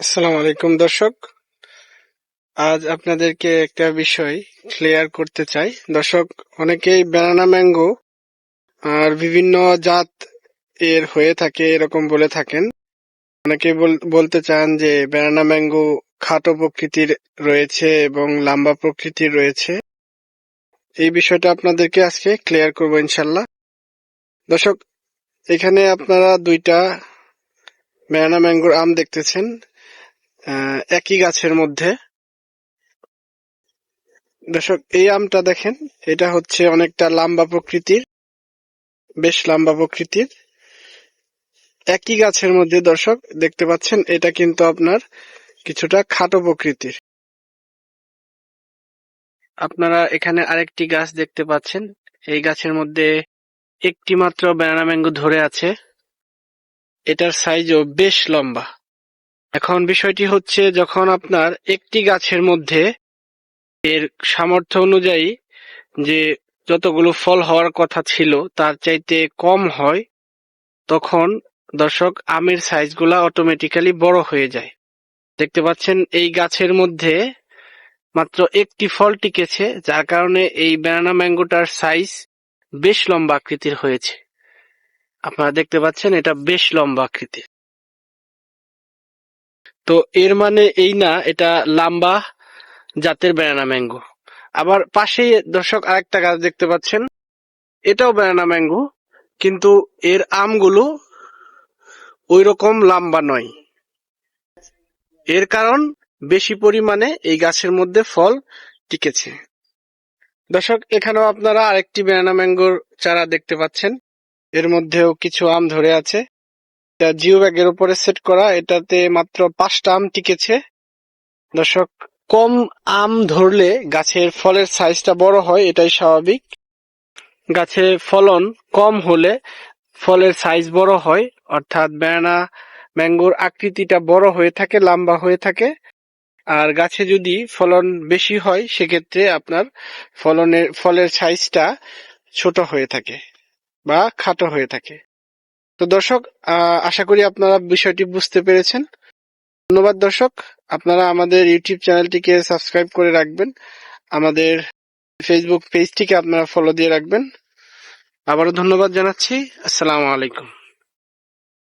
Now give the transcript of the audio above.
আসসালামু আলাইকুম, দর্শক। আজ আপনাদেরকে একটা বিষয় ক্লিয়ার করতে চাই। দর্শক, অনেকেই ব্যানানা ম্যাঙ্গো আর বিভিন্ন জাত এর হয়ে থাকে, এরকম বলে থাকেন। অনেকে বলতে চান যে ব্যানানা ম্যাঙ্গো খাটো প্রকৃতির রয়েছে এবং লম্বা প্রকৃতির রয়েছে। এই বিষয়টা আপনাদেরকে আজকে ক্লিয়ার করব ইনশাল্লাহ দর্শক, এখানে আপনারা দুইটা ব্যানানা ম্যাঙ্গোর আম দেখতেছেন। একই গাছের মধ্যে। দর্শক, এই আমটা দেখেন, এটা হচ্ছে অনেকটা লম্বা প্রকৃতির, বেশ লম্বা প্রকৃতির। একই গাছের মধ্যে, দর্শক, দেখতে পাচ্ছেন, এটা কিন্তু আপনার কিছুটা খাটো প্রকৃতির। আপনারা এখানে আরেকটি গাছ দেখতে পাচ্ছেন। এই গাছের মধ্যে একটি মাত্র ব্যানানা ম্যাঙ্গো ধরে আছে। এটার সাইজও বেশ লম্বা। এখন বিষয়টি হচ্ছে যখন আপনার একটি গাছের মধ্যে এর সামর্থ্য অনুযায়ী যে যতগুলো ফল হওয়ার কথা ছিল, তার চাইতে কম হয়, তখন দর্শক আমের সাইজগুলা অটোমেটিক্যালি বড় হয়ে যায়। দেখতে পাচ্ছেন, এই গাছের মধ্যে মাত্র একটি ফল টিকেছে, যার কারণে এই ব্যানানা ম্যাঙ্গোটার সাইজ বেশ লম্বা আকৃতির হয়েছে। আপনারা দেখতে পাচ্ছেন, এটা বেশ লম্বা আকৃতির। তো এর মানে এই না, এটা লম্বা জাতের ব্যানানা ম্যাঙ্গো আবার পাশেই দর্শক আরেকটা গাছ দেখতে পাচ্ছেন, এটাও ব্যানানা ম্যাঙ্গো কিন্তু এর আমগুলো ওই রকম লম্বা নয়। এর কারণ, বেশি পরিমাণে এই গাছের মধ্যে ফল টিকেছে। দর্শক, এখানেও আপনারা আরেকটি ব্যানানা ম্যাঙ্গোর চারা দেখতে পাচ্ছেন। এর মধ্যেও কিছু আম ধরে আছে। এটা জিও ব্যাগের উপরে সেট করা। এটাতে মাত্র পাঁচটা আম টিকেছে। দর্শক, কম আম ধরলে গাছের ফলের সাইজটা বড় হয়, এটাই স্বাভাবিক। গাছে ফলন কম হলে ফলের সাইজ বড় হয়, অর্থাৎ ব্যানানা ম্যাঙ্গোর আকৃতিটা বড় হয়ে থাকে, লম্বা হয়ে থাকে। আর গাছে যদি ফলন বেশি হয়, সেক্ষেত্রে আপনার ফলনের, ফলের সাইজটা ছোট হয়ে থাকে বা খাটো হয়ে থাকে। তো দর্শক আশা করি আপনারা বিষয়টি বুঝতে পেরেছেন। ধন্যবাদ দর্শক। আপনারা আমাদের ইউটিউব চ্যানেলটিকে সাবস্ক্রাইব করে রাখবেন। আমাদের ফেসবুক পেজটিকে আপনারা ফলো দিয়ে রাখবেন। আবারও ধন্যবাদ জানাচ্ছি। আসসালামু আলাইকুম।